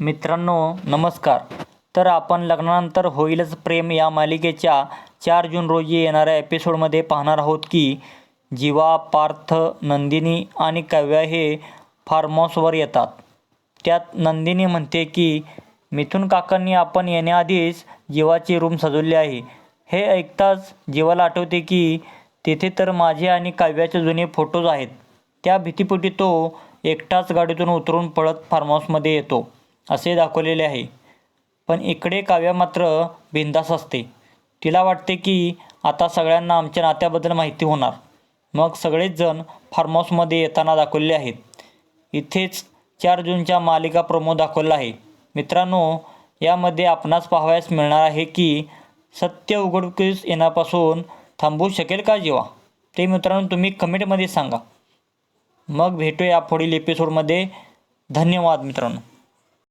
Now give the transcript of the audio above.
मित्रांनो नमस्कार. तर आपण लग्नानंतर होईलच प्रेम या मालिकेच्या चार जून रोजी येणाऱ्या एपिसोडमध्ये पाहणार आहोत की जीवा पार्थ नंदिनी आणि काव्या हे फार्महाऊसवर येतात. त्यात नंदिनी म्हणते की मिथुन काकांनी आपण येण्याआधीच जीवाची रूम सजवली आहे. हे ऐकताच जीवाला आठवते की तेथे तर माझे आणि काव्याचे जुने फोटोज आहेत. त्या भीतीपोटी तो एकटाच गाडीतून उतरून पळत फार्महाऊसमध्ये येतो. असे दाखवलेले आहे. पण इकडे काव्या मात्र बिंदास असते. तिला वाटते की आता सगळ्यांना आमच्या नात्याबद्दल माहिती होणार. मग सगळेच जण फार्म हाऊसमध्ये येताना दाखवले आहेत. इथेच चार जूनच्या मालिका प्रोमो दाखवला आहे. मित्रांनो यामध्ये आपणास पाहावयास मिळणार आहे की सत्य उघडकीस येण्यापासून थांबू शकेल का जीवा ते मित्रांनो तुम्ही कमेंटमध्ये सांगा. मग भेटूया पुढील एपिसोडमध्ये धन्यवाद मित्रांनो.